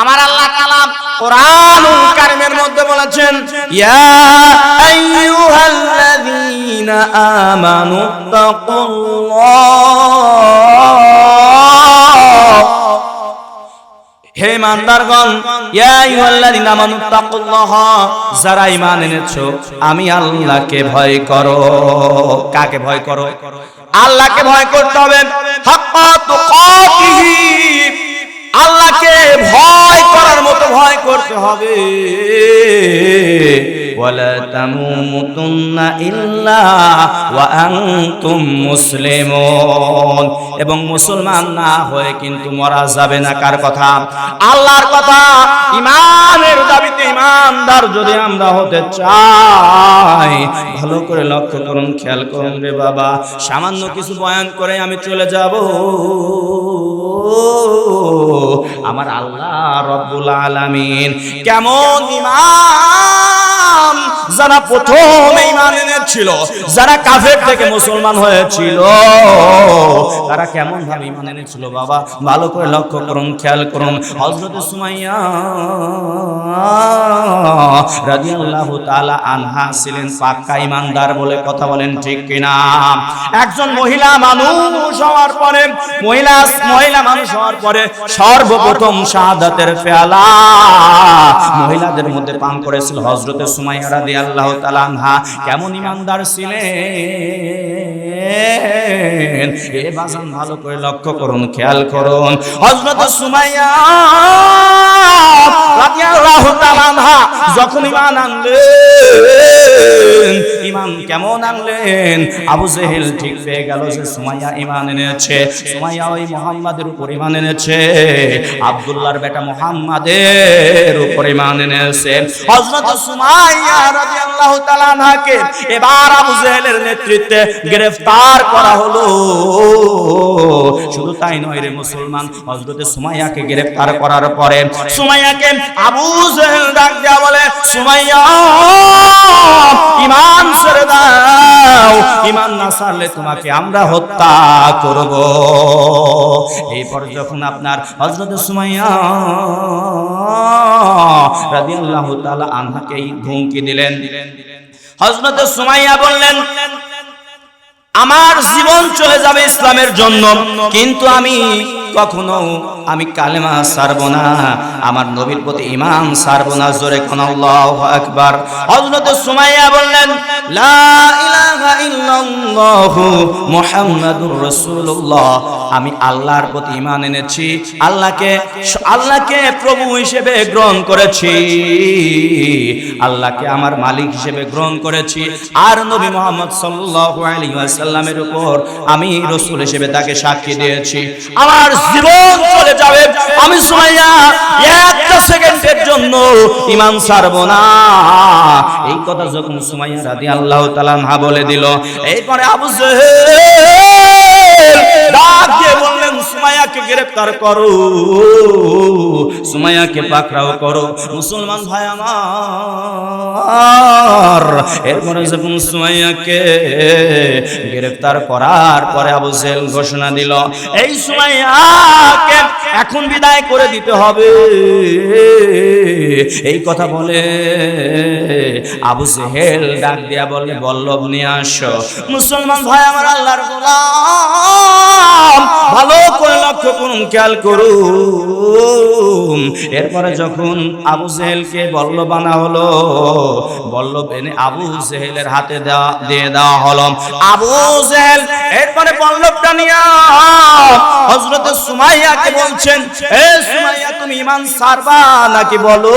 আমার আল্লাহ কালাম কোরআনুল কারিমের মধ্যে বলেছেন, ইয়া আইয়ুহাল্লাযীনা আমানু তাকুল্লাহ। হে ইমানদারগণ, ইয়া আইয়ুহাল্লাযীনা আমানু তাকুল্লাহ। যারা ঈমান এনেছো, আমি আল্লাহকে ভয় করো। কাকে ভয় করো? আল্লাহকে ভয় করতে হবে। হাক্কা তুকাতিহি। আল্লাহকে ভয় করার মতো ভয় করতে হবে। ইল্লা ওয়া আনতুম মুসলিমুন। এবং মুসলমান না হয়ে কিন্তু মরা যাবে না, কার কথা? আল্লাহর কথা। ইমানের দাবিতে ইমানদার যদি আমরা হতে চাই, ভালো করে লক্ষ্য করুন, খেয়াল করুন রে বাবা। সামান্য কিছু বয়ান করে আমি চলে যাব। আমার আল্লাহ রব্বুল আলামিন কেমন ইমান যারা প্রথম ইমান এনেছিল, যারা কাফের থেকে মুসলমান হয়েছিল, তারা কেমন ভাবে ইমান এনেছিল বাবা? ভালো করে লক্ষ্য করুন, খেয়াল করুন। হযরত সুমাইয়া রাদিয়াল্লাহু তাআলা আনহা ছিলেন পাক্কা ইমানদার বলে কথা বলেন ঠিক কিনা? একজন মহিলা মানুষ হওয়ার পরে, মহিলা মহিলা মানুষ হওয়ার পরে সর্বপ্রথম শাহাদাতের পেয়ালা মহিলাদের মধ্যে পান করেছিল হযরতে সুমাইয়া রাদিয়াল্লাহু তাআলা তালা কেমন ইমানদার ছিলেন? এ বাজান ভালো করে লক্ষ্য করুন, খেয়াল করুন। হযরত সুমাইয়া যখন ঈমান আনলেন, ঈমান কেমন আনলেন? আবু জেহেল ঠিক পেয়ে গেল যে সুমাইয়া ঈমান এনেছে। সুমাইয়া ওই মুহাম্মাদের উপর ঈমান এনেছে। আব্দুল্লাহর বেটা মুহাম্মাদের উপর ঈমান এনেছে। হযরত সুমাইয়া রাদিয়াল্লাহু তাআলা এবার আবু জেহেলের নেতৃত্বে গ্রেফতার করা হলো। শুধু তাই নয় রে মুসলমান, হযরতে সুমাইয়াকে গ্রেফতার করার পরে সুমাইয়াকে আবু জেহেল ডাক দেয়া বলে, সুমাইয়া ইমান ছেড়ে দাও ইমান না ছাড়লে তোমাকে আমরা হত্যা করব। এরপর যখন আপনার হযরতে সুমাইয়া রাদিয়াল্লাহু তাআলা আনহাকে ধমকি দিলেন, হযরতে সুমাইয়া বললেন আমার জীবন চলে যাবে ইসলামের জন্য কিন্তু আমি কখনো আমি কালেমা সারব না, আমার নবীর প্রতি ইমান সারব না, জোরে কোন আল্লাহু আকবার। হযরত সুমাইয়া বললেন আমি আল্লাহর প্রতি ইমান এনেছি, আল্লাহকে আল্লাহকে প্রভু হিসেবে গ্রহণ করেছি, আল্লাহকে আমার মালিক হিসেবে গ্রহণ করেছি। আর নবী মোহাম্মদ সাল্লাল্লাহু আলাইহি ওয়াসাল্লামের উপর আমি রাসূল হিসেবে তাকে সাক্ষী দিয়েছি। আমার জীবন চলে যাবে। আমি সুমাইয়া একটা সেকেন্ডের জন্য ইমান ছাড়ব না। এই কথা যখন সুমাইয়া রাদিয়াল্লাহু তাআলা আনহা বলে দিল এরপরে আবু জেহেল ডাক দিয়ে বললেন সুমাইয়াকে গ্রেফতার করো। সুমাইয়াকে পাকড়াও করো। মুসলমান ভাই আমার, এরপরে যখন সুমাইয়াকে গ্রেফতার করার পরে আবু জেল ঘোষণা দিল, এই সুমাইয়াকে এখন বিদায় করে দিতে হবে। এই কথা বলে আবু জেহেল ডাক দিয়া বলে, বল্লভ, নিয়ে আসো। মুসলমান ভাই আমার আল্লাহর গোলাম, ভালো করে লক্ষ্য করুন খেয়াল করুন। এরপরে যখন আবু জেহেলকে বল্লভ বানা হলো বল্লভ এনে আবু জেহেলের হাতে দেওয়া, দিয়ে দেওয়া হলো। আবু জেহেল, এরপরে বল্লভটা নিয়ে হযরত সুমাইয়াকে বলছেন, এ সুমাইয়া, তুমি ঈমান সারবা নাকি বলো?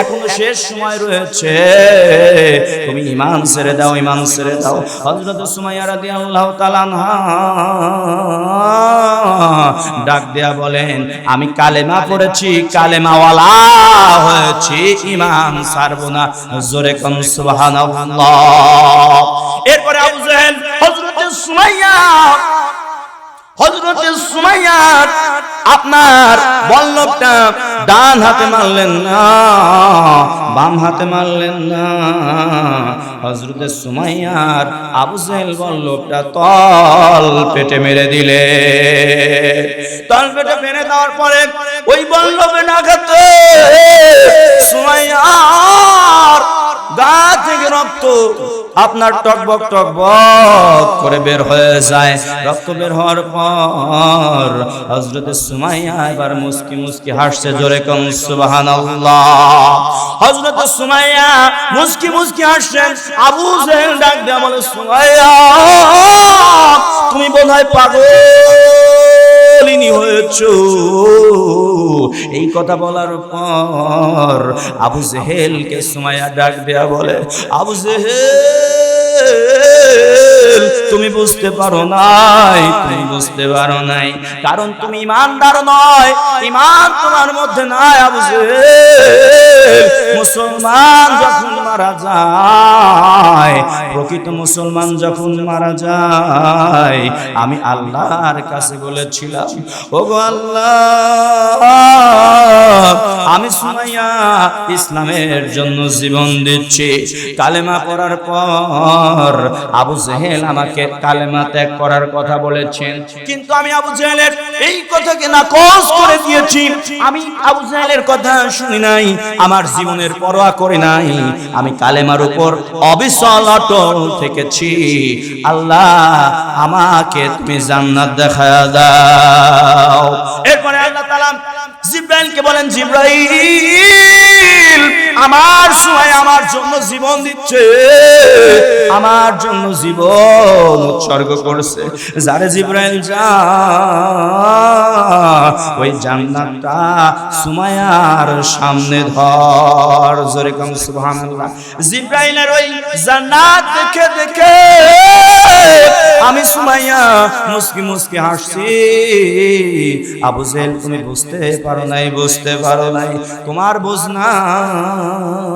এখনও শেষ সময় রয়েছে। তুমি ঈমান ছেড়ে দাও, ঈমান ছেড়ে দাও। হযরত সুমাইয়া রাদিয়াল্লাহু তাআলা আনহা ডাক দেয়া বলেন, আমি কালেমা পড়েছি, কালেমাওয়ালা হয়েছি, ইমাম ছাড়বো না। জোরে কম সুবহানাল্লাহ। এরপরে আবু জাহেল, হযরত সুমাইয়া হজরতে সুমাইয়ার আপনার বল্লভটা ডান হাতে মারলেন না, বাম হাতে মারলেন না। হজরতে সুমাইয়ার আবু জেহেল বল্লভটা তল পেটে মেরে দিলে। তল পেটে মেরে দেওয়ার পরে ওই বল্লভে নাগাতে সুমাইয়ার গা থেকে রক্ত আপনার টকবক টকবক করে বের হয়ে যায়। রক্ত বের হওয়ার পর হজরত সুমাইয়া এবার মুস্কি মুস্কি জোরে সুমাইয়া মুস্কি মুস্কি আবু জেহেল ডাক বলে, সুমাইয়া, তুমি বোধহয় পাগল লিনি হয়েছ। এই কথা বলার পর আবু জেহেলকে সুমাইয়া ডাক দেয়া বলে, আবু জেহেল তুমি বুঝতে পারো নাই, তুমি বুঝতে পারো নাই। কারণ তুমি ইমানদার নয়, ইমান তোমার মধ্যে নাই, আবু মুসলমান যখন মারা যায়, প্রকৃত মুসলমান যখন মারা যায়, আমি আল্লাহর কাছে বলেছিলাম ও গো আল্লাহ, আমি সুমাইয়া ইসলামের জন্য জীবন দিচ্ছি। কালেমা পড়ার পর আবু জেহেল আমাকে কালেমা ত্যাগ করার কথা বলেছেন। কিন্তু আমি আবু জেহেলের এই কথাকে নাকচ করে দিয়েছি। আমি আবু জেহেলের কথা শুনি নাই, আমার জীবনের পরোয়া করে নাই। আমি কালেমার উপর অবিচল অটল থেকেছি। আল্লাহ, আমাকে তুমি জান্নাত দেখা দাও। এরপরে আল্লাহ তাআলা জিব্রাইলকে বলেন, জিব্রাইল, আমার সময় আমার জন্য জীবন দিচ্ছে। আমার জন্য জীবন উৎসর্গ করছে। যারে জিব্রাইল যা, ওই জান্নাতটা সুমায়ার সামনে ধর। জোরে কম, সুবহানাল্লাহ। জিব্রাইলের ওই জান্নাত দেখে দেখে আমি সুমাইয়া মুস্কি মুস্কি হাসছি। আবু জেল তুমি বুঝতে পারো নাই বুঝতে পারো নাই তোমার বুঝ নাই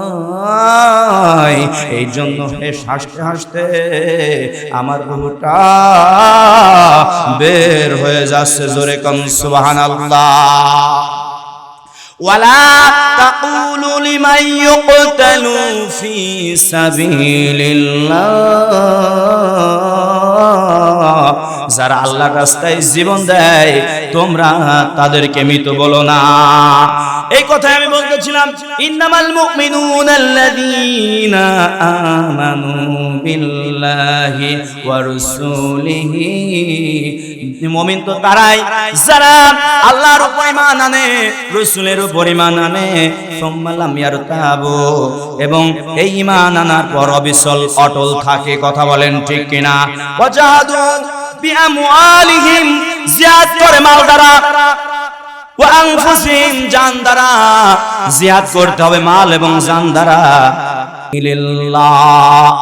এই জন্য বেশ হাসতে হাসতে আমার রুহটা বের হয়ে যাচ্ছে জোরে কম সুবহানাল্লাহ ولا تقولوا لمن يقتل في سبيل الله যারা আল্লাহ রাস্তায় জীবন দেয় তোমরা তাদেরকে মৃত বলো না। এই কথাই আমি বলতেছিলাম ইন্নামাল মুমিনুনা আল্লাযীনা আমানু বিল্লাহি ওয়া রাসূলিহি। মুমিন তো তারাই যারা আল্লাহর উপর ঈমান আনে, রাসূলের উপর ঈমান আনে, সুম্মা লাম ইয়ারতাবু। এবং এই ঈমান আনার পর অবিচল, অটল থাকে, কথা বলেন ঠিক কিনা? ওয়াজাহাদু বিআমওয়ালিহিম জিয়াদ করে মাল দ্বারা জান দ্বারা জিয়াদ করতে হবে মাল এবং জান দ্বারা।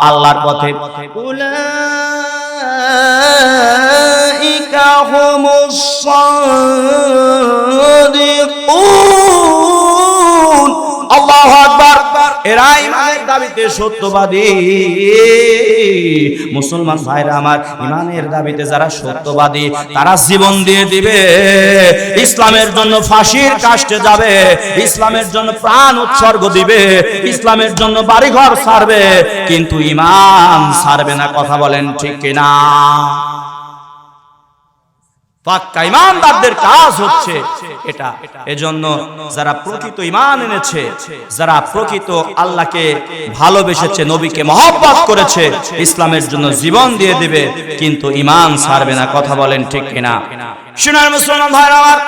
আল্লাহর পথে। উলাইকা দাবিতে সত্যবাদী। মুসলমান ভাইরা আমার, ইমানের দাবিতে যারা সত্যবাদী, তারা জীবন দিয়ে দিবে। ইসলামের জন্য ফাঁসির কাষ্টে যাবে। ইসলামের জন্য প্রাণ উৎসর্গ দিবে। ইসলামের জন্য বাড়িঘর ছাড়বে কিন্তু ইমান ছাড়বে না, কথা বলেন ঠিক কিনা? পাক্কা ইমানদারদের কাজ হচ্ছে এটা। এজন্য যারা প্রকৃত ইমান এনেছে, যারা প্রকৃত আল্লাহকে ভালোবেসেছে, নবীকে মহব্বত করেছে, ইসলামের জন্য জীবন দিয়ে দিবে, কিন্তু ইমান ছাড়বে না। কথা বলেন ঠিক কিনা? সোনার মুসলমান ভাইরা আমার।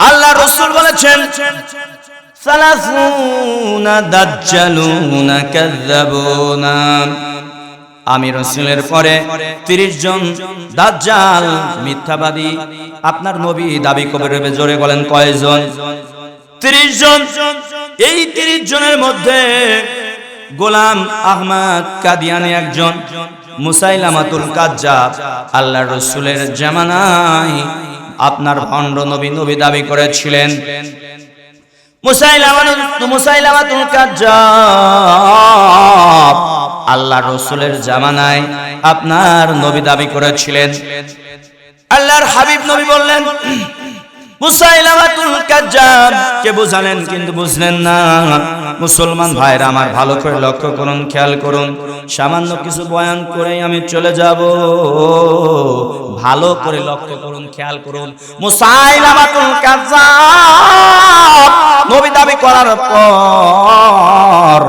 আল্লাহ রসুল বলেছেন সালাসুনা দাজ্জালুনা কাযাবুনা আমি রসুলের পরে তিরিশ জন দাজ্জাল মিথ্যাবাদী আপনার নবী দাবি কবে জোরে বলেন কয়জন? তিরিশ জন। এই তিরিশ জনের মধ্যে গোলাম আহমদ কাদিয়ানি একজন, মুসাইলামাতুল কাজ্জাব আল্লাহ রসুলের জামানায় আপনার ভণ্ড নবী নবী দাবি করেছিলেন। আল্লাহ রসুলের জামানায় আপনার নবী দাবি করেছিলেন। আল্লাহর হাবিব নবী বললেন মুসাইলামাতুল কাজ্জাব। মুসলমান ভাইরা আমার ভালো করে লক্ষ্য করুন, খেয়াল করুন। সামান্য কিছু বয়ান করে আমি চলে যাব। ভালো করে লক্ষ্য করুন, খেয়াল করুন। মুসাইলামাতুল নবী দাবি করার পর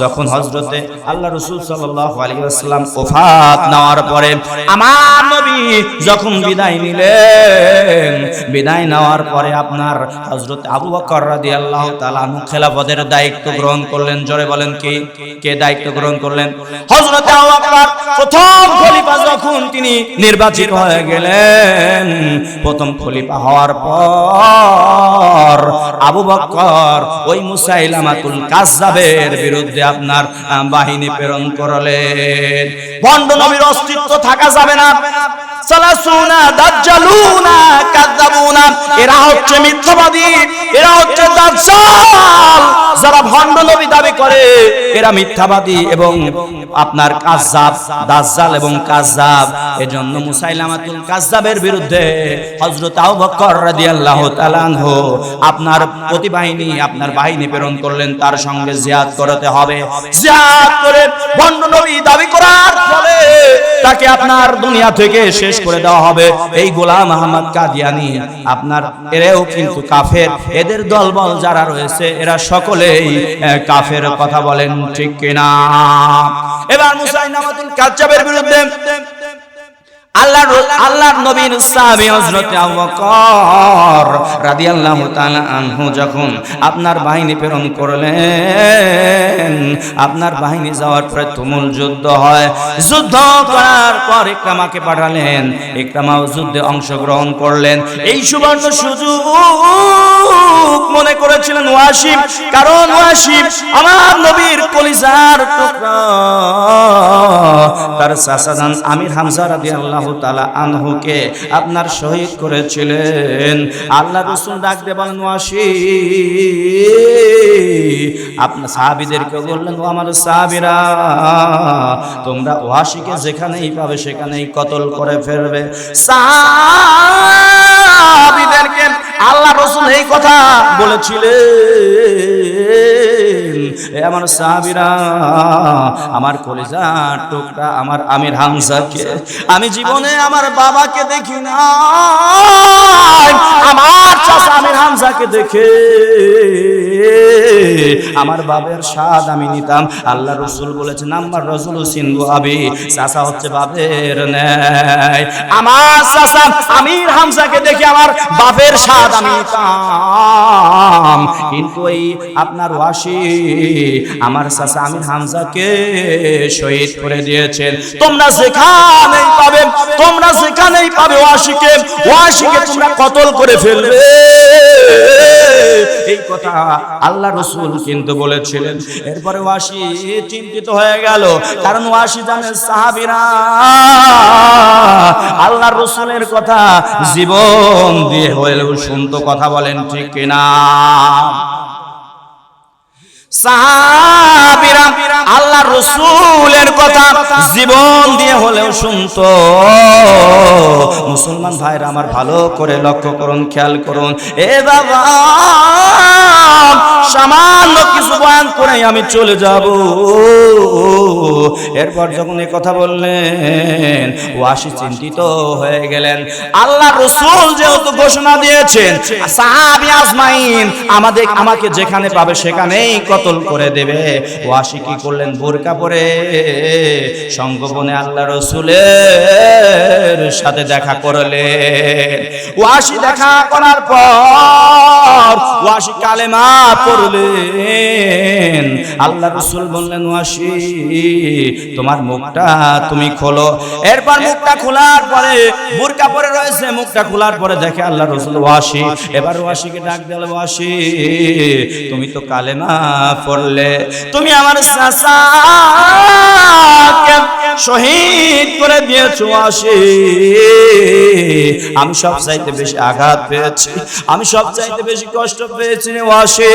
যখন হজরতে আল্লাহ রসুল সাল্লাল্লাহু ওফাত নেওয়ার পরে আমার যখন বিদায় নিলেন, বিদায় নেওয়ার পরে আপনার হযরত আবু আনহু খেলাফতের দায়িত্ব গ্রহণ করলেন। জোরে বলেন কি? দায়িত্ব গ্রহণ করলেন? হযরত আবু প্রথম খলিফা যখন তিনি নির্বাচিত হয়ে গেলেন, প্রথম খলিফা হওয়ার পর আবু ওই মুসাইলামাতুল বিরুদ্ধে আপনার বাহিনী প্রেরণ করলেন। ভণ্ড নবীর অস্তিত্ব থাকা যাবে না। সালাসুনা দাজ্জালুনা কাযাবুনা এরা হচ্ছে মিথ্যাবাদী এরা হচ্ছে দাজ্জাল। যারা ভণ্ড নবী দাবি করে, এরা মিথ্যাবাদী এবং আপনার কাজ্জাব, দাজ্জাল এবং কাজ্জাব। এজন্য মুসাইলামাতুল কাজ্জাবের বিরুদ্ধে হযরত আবু বকর রাদিয়াল্লাহু তাআলা আনহু আপনার প্রতিবাহিনী, আপনার বাহিনী প্রেরণ করলেন, তার সঙ্গে জিহাদ করতে হবে। জিহাদ করে ভণ্ড নবী দাবি করার ফলে তাকে আপনার দুনিয়া থেকে শেষ করে দেওয়া হবে। এই গোলাম আহমদ কাদিয়ানি আপনার, এরাও কিন্তু কাফের। এদের দলবল যারা রয়েছে, এরা সকলেই আহ, কাফের কথা বলেন ঠিক কিনা? এবার মুসাইনামাতুল কাজের বিরুদ্ধে আল্লাহর আল্লাহর নবীর সাহাবী হযরত আবু বকর রাদিয়াল্লাহু তাআলা আনহু যখন আপনার বাহিনী প্রেরণ করলেন আপনার বাহিনী যাওয়ার পরে তুমুল যুদ্ধ হয়। যুদ্ধ করার পর ইকরামাকে পাঠালেন। ইকরামাও যুদ্ধে অংশগ্রহণ করলেন। এই সুবর্ণ সুযোগ মনে করেছিলেন ওয়াসিম। কারণ ওয়াসিম আমার নবীর কলিজার টুকরা। তার চাচাজান আমির হামজা রাদিয়াল্লাহু আনহুকে আপনার শহীদ করেছিলেন। আল্লাহ রাসূল ডাক দিয়ে বলেন, ওয়াসি, আপনার বললেন, ও আমার সাহাবীরা, তোমরা ওয়াসিকে যেখানেই পাবে সেখানেই কতল করে ফেলবে। সাহাবীদেরকে আল্লাহ রসুল এই কথা বলেছিলেন। এ আমার সাহাবীরা, আমার কলিজার টুকরা আমার আমির হামজাকে, আমি জীবনে আমার বাবাকে দেখি না আমার চাচা আমির হামজাকে দেখে। আমার বাবের স্বাদ আমি নিতাম। আল্লাহ রসুল বলেছে নাম্বার রসুল সিন্ধু আবি, চাচা হচ্ছে বাবের ন্যায়। আমার চাচা আমির হামজাকে দেখে আমার বাপের স্বাদ আমি নিতাম। কিন্তু এই আপনার ওয়াসি, আমার চাচা আমির হামজাকে শহীদ করে দিয়েছেন। তোমরা সেখানেই পাবে, তোমরা সেখানেই পাবে ওয়াসিকে ওয়াসিকে তোমরা কতল করে ফেলবে? এই কথা আল্লাহ রসুল কিন্তু বলেছিলেন। এরপরে ওয়াসি চিন্তিত হয়ে গেল, কারণ ওয়াসি জানে সাহাবিরা আল্লাহ রসুলের কথা জীবন দিয়ে হলেও শুনতো, কথা বলেন ঠিক কিনা? আল্লাহ রসুলের কথা জীবন দিয়ে হলেও শুনতো। ভাইরা আমার ভালো করে লক্ষ্য করুন খেয়াল করুন। এ বাবা! সামান্য কিছু বয়ান করে আমি চলে যাব। এরপর যখন এই কথা বললেন ওয়াসি চিন্তিত হয়ে গেলেন। আল্লাহ রসুল যেহেতু ঘোষণা দিয়েছেন, সাহাবি আমাদের, আমাকে যেখানে পাবে সেখানেই কতল করে দেবে। ওয়াসি কি করলেন? বোরকা পরে সঙ্গোপনে আল্লাহ রসুলের সাথে দেখা করলেন। ওয়াসি দেখা করার পর ওয়াসি কালেমা পড়লেন আল্লাহ রসুল বললেন, ওয়াসি, তোমার মুখটা তুমি খোলো। এরপর মুখটা খোলার পরে বোরকা পরে রয়েছে, মুখটা খোলার পরে দেখে আল্লাহ রসুল, ওয়াসি, এবার ওয়াসিকে ডাক দিল, ওয়াসি, তুমি তো কালেমা পড়লে। তুমি আমার চাচাকে শহীদ করে দিয়েছ, ওয়াসি। আমি সব চাইতে বেশি আঘাত পেয়েছি, আমি সব চাইতে বেশি কষ্ট পেয়েছি রে ওয়াসি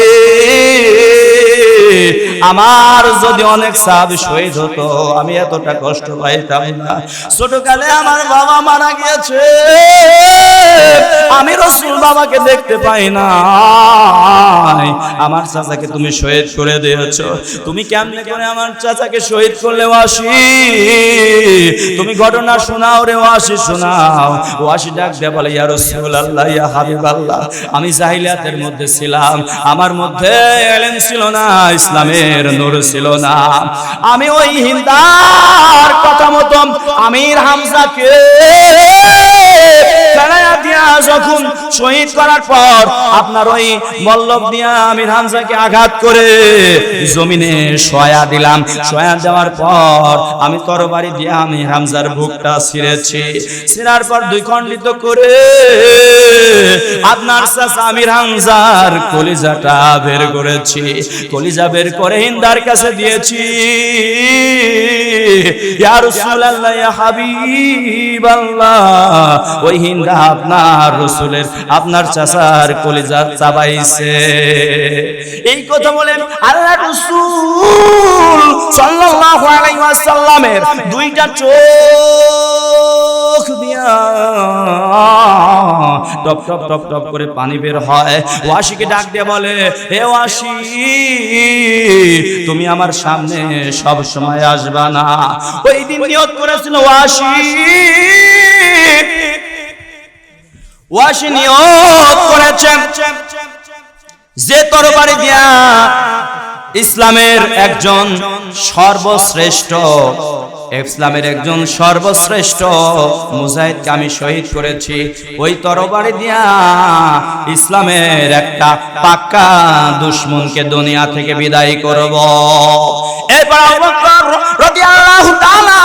আমার যদি অনেক সাব শহীদ হতো আমি এতটা কষ্ট পাইতাম না। ছোটকালে আমার বাবা মারা গিয়েছে। আমি রসুল বাবাকে দেখতে পাই না। আমার চাচাকে তুমি শহীদ করে দিয়েছ। তুমি কেমনে করে আমার চাচাকে শহীদ করলে, ওয়াসি? তুমি ঘটনা শোনাও রে, ওয়াসি, শোনাও। ওয়াসি ডাক দিয়ে বলে, ইয়া রাসূলুল্লাহ, ইয়া হাবিবাল্লাহ, আমি জাহিলিয়াতের মধ্যে ছিলাম। আমার মধ্যে এলেন ছিল না, ইসলামের নূর ছিল না। আমি ওই হিন্দার কথা মতো আমির হামজাকে ফেলাইয়া দিয়া যখন শহীদ করার পর আপনার ওই মল্লব দিয়া আমির হামজাকে আঘাত করে জমিনে সয়া দিলাম। সয়া দেওয়ার পর আমি তরবারি দিয়া আমি হামজার বুকটা ছিঁড়েছি। ছিঁড়ার পর দুই খণ্ডিত করে আপনার আমির হামজার কলিজাটা বের করেছি। কলিজা বের করে হিন্দার কাছে দিয়েছি। ইয়া রাসূলুল্লাহ, ইয়া হাবিবাল্লাহ, ওই হিন্দা আপনার রসুলের, আপনার চাচার কলিজা চাবাইছে। এই কথা বলেন আল্লাহ রসুল সাল্লাল্লাহু আলাইহি ওয়াসাল্লামের দুইটা চোখ টপ টপ টপ টপ করে পানি বের হয়। ওয়াসিকে ডাক দিয়ে বলে, হে ওয়াসি, তুমি আমার সামনে সব সময় আসবা না। ওই দিন নিয়ত করেছিল ওয়াসি ওয়াসি নিয়োগ করেছেন। যে তরবারি দিয়া ইসলামের একজন সর্বশ্রেষ্ঠ। ইসলামের একজন সর্বশ্রেষ্ঠ। মুজাহিদকে আমি শহীদ করেছি। ওই তরবারি দিয়া ইসলামের একটা পাক্কা দুশ্মনকে দুনিয়া থেকে বিদায় করব। এরপর রাদিয়াল্লাহু তাআলা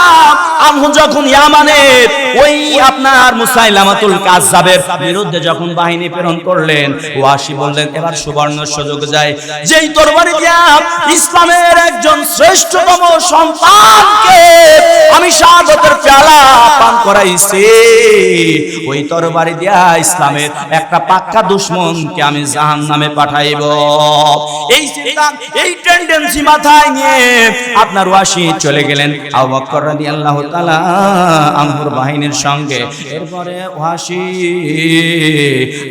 আনহু যখন ইয়ামানের ওই আপনার মুসাইলামাতুল কাজ্জাবের বিরুদ্ধে যখন বাহিনী প্রেরণ করলেন, ওয়াসি বললেন, এবার সুবর্ণ সুযোগ যায়। যেই তরবারি দিয়া ইসলামের একজন শ্রেষ্ঠতম সন্তানকে আমি শাহাদতের পেয়ালা পান করাইছি। ওই তরবারি দিয়া ইসলামের একটা পাক্কা দুশ্মনকে আমি জাহান্নামে পাঠাইব। এই এই টেন্ডেন্সি মাথায় নিয়ে আপনার ওয়াসি চলে গেলেন আবু বকর রাদিয়াল্লাহু তাআলা আনহুর বাহিনীর সঙ্গে। এরপরে ওয়াসি,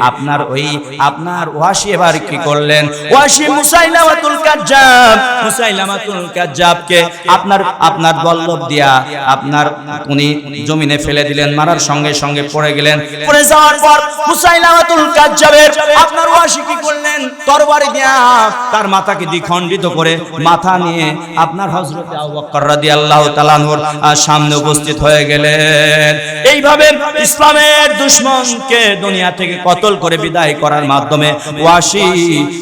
আপনার ওই আপনার ওয়াসি এবার কি করলেন? ওয়াসি মুসাইলামাতুল কাজ্জাব মুসাইলামাতুল কাজ্জাবকে আপনার আপনার বল্লভ দিয়া, আপনার উনি জমিনে ফেলে দিলেন, মারার সঙ্গে সঙ্গে পড়ে গেলেন। পড়ে যাওয়ার পর কাজ্জাবের আপনার করলেন? তরবারি দিয়া তার মাথাকে দ্বিখণ্ডিত করে মাথা নিয়ে আপনার আবু বকর রাদিয়াল্লাহু তাআলা সামনে উপস্থিত হয়ে গেলেন। এইভাবে ইসলামের দুশ্মনকে দুনিয়া থেকে কতল করে বিদায় করার মাধ্যমে ওয়াসি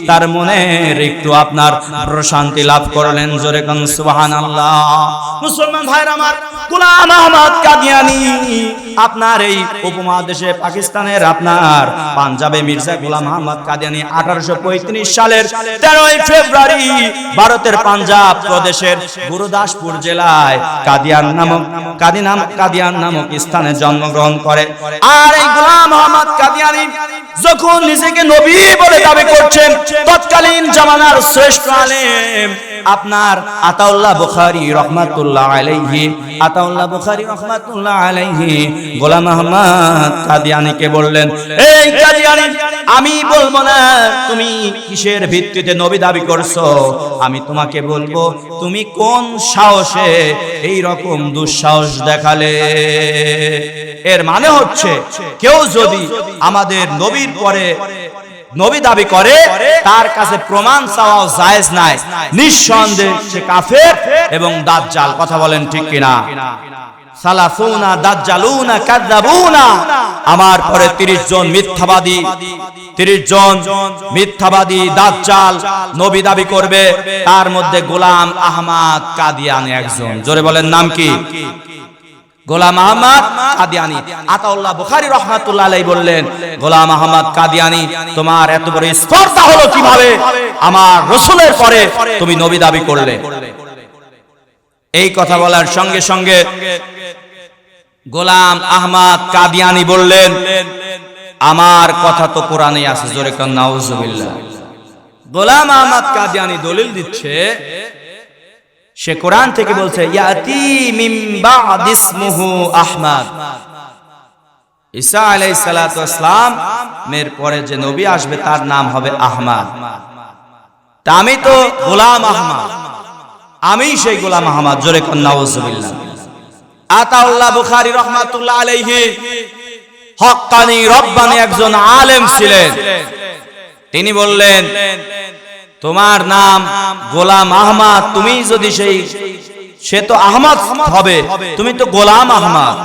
তার মনের একটু আপনার প্রশান্তি লাভ করলেন, জোরে কান, সুবহানাল্লাহ। মুসলমান ভাইরা আমার, গোলাম আহমদ কাদিয়ানি, আপনার এই উপমহাদেশে পাকিস্তানের আপনার পাঞ্জাবে মির্জা গোলাম আহমদ কাদিয়ানি আঠারোশো সালের তেরোই ফেব্রুয়ারি ভারতের পাঞ্জাব প্রদেশের গুরুদাসপুর জেলায় কাদিয়ান নামক কাদিনাম কাদিয়ান নামক স্থানে জন্মগ্রহণ করে। আর এই গোলাম আহমদ কাদিয়ানি যখন নিজেকে নবী বলে দাবি করছেন, তৎকালীন জামানার শ্রেষ্ঠ আপনার আতাউল্লাহ বুখারী রহমাতুল্লাহ আলাইহি, আতাউল্লাহ বুখারী রহমাতুল্লাহ আলাইহি, গোলাম আহমদ কাদিয়ানিকে বললেন, এই কাদিয়ানি, আমি বলব না, তুমি কিসের ভিত্তিতে নবী দাবি করছ? আমি তোমাকে বলব, তুমি কোন সাহসে এই রকম দুঃসাহস দেখালে? এর মানে হচ্ছে, কেউ যদি আমাদের নবীর পরে নবী দাবি করে তার কাছে প্রমাণ চাওয়াও জায়েজ নাই। নিঃসন্দেহে সে কাফের এবং দাজ্জাল। কথা বলেন ঠিক কিনা? সালাসুনা দাজ্জালুনা কাযাবুনা আমার পরে 30 জন মিথ্যাবাদী 30 জন মিথ্যাবাদী দাজ্জাল নবী দাবি করবে। তার মধ্যে গোলাম আহমদ কাদিয়ানি একজন। জোরে বলেন নাম কি? গোলাম আহমদ কাদিয়ানি। আতাউল্লাহ বুখারী রহমাতুল্লাহ আলাইহি বললেন, গোলাম আহমদ কাদিয়ানি, তোমার এত বড় স্পর্ধা হলো কীভাবে? আমার রাসূলের পরে তুমি নবী দাবি করলে। এই কথা বলার সঙ্গে সঙ্গে গোলাম আহমদ কাদিয়ানি বললেন, আমার কথা তো কোরআনে আছে, জোরে কান, নাউজুবিল্লাহ। গোলাম আহমদ কাদিয়ানি দলিল দিচ্ছে সে কোরআন থেকে বলছে ঈসা আলাইহিস সালাতু ওয়াসসালাম এর পরে যে নবী আসবে, তার নাম হবে আহমদ। তা আমি তো গোলাম আহমদ। আমি সেই গোলাম আহমদ, জোরে কান নাউজুবিল্লাহ আতাউল্লাহ বুখারী আলাইহি একজন আলেম ছিলেন। তিনি বললেন তোমার নাম গোলাম আহমদ। তুমি যদি সেই সে তো আহমদ হবে। তুমি তো গোলাম আহমদ।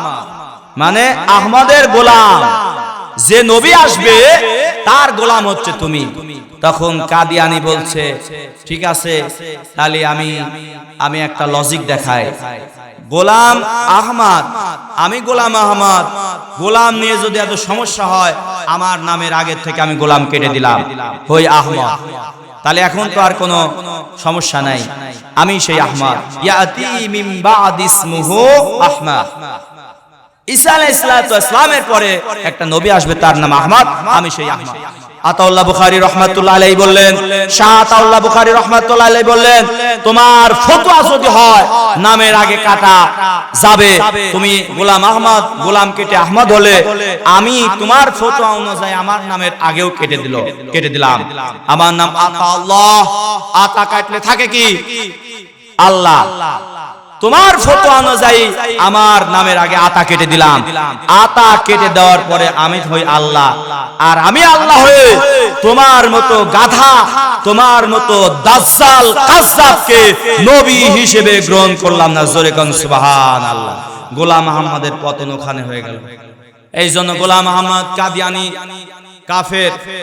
মানে আহমদের গোলাম। যে নবী আসবে, তার গোলাম হচ্ছে তুমি। তখন কাদিয়ানি বলছে, ঠিক আছে, তাহলে আমি আমি একটা লজিক দেখাই। গোলাম আহমদ। আমি গোলাম আহমদ। গোলাম নিয়ে যদি এত সমস্যা হয়, আমার নামের আগের থেকে আমি গোলাম কেটে দিলাম। হই আহমদ। তাহলে এখন তো আর কোনো সমস্যা নাই। আমি সেই আহমাদ। ইয়াতি মিন বাদ ইসমুহু আহমদ। ঈসা আলাইহিস সালাতু ইসলামের পরে একটা নবী আসবে তার নাম আহমদ। আমি সেই আহমদ। আতাউল্লাহ বুখারী রহমাতুল্লাহ আলাইহি বললেন, শাহ আতাউল্লাহ বুখারী রহমাতুল্লাহ আলাইহি বললেন, তোমার ফতোয়া যদি হয়, নামের আগে কাটা যাবে। তুমি গোলাম আহমদ, গোলাম কেটে আহমদ হলে আমি তোমার ফতোয়া অনুযায়ী আমার নামের আগেও কেটে দিল, কেটে দিলাম। আমার নাম আতা আল্লাহ আতা কাটলে থাকে কি? আল্লাহ। তোমার ফটো অনুযায়ী আমার নামের আগে আতা কেটে দিলাম। আতা কেটে দেওয়ার পরে আমি হই আল্লাহ। আর আমি আল্লাহ হয়ে তোমার মতো গাধা, তোমার মতো দাজ্জাল, কাজ্জাবকে নবী হিসেবে গ্রহণ করলাম না। জোরে কোন সুবহান আল্লাহ গোলাম আহমদের পতন ওখানে হয়ে গেল। এই জন্য গোলাম আহমদ কাদিয়ানি কাফের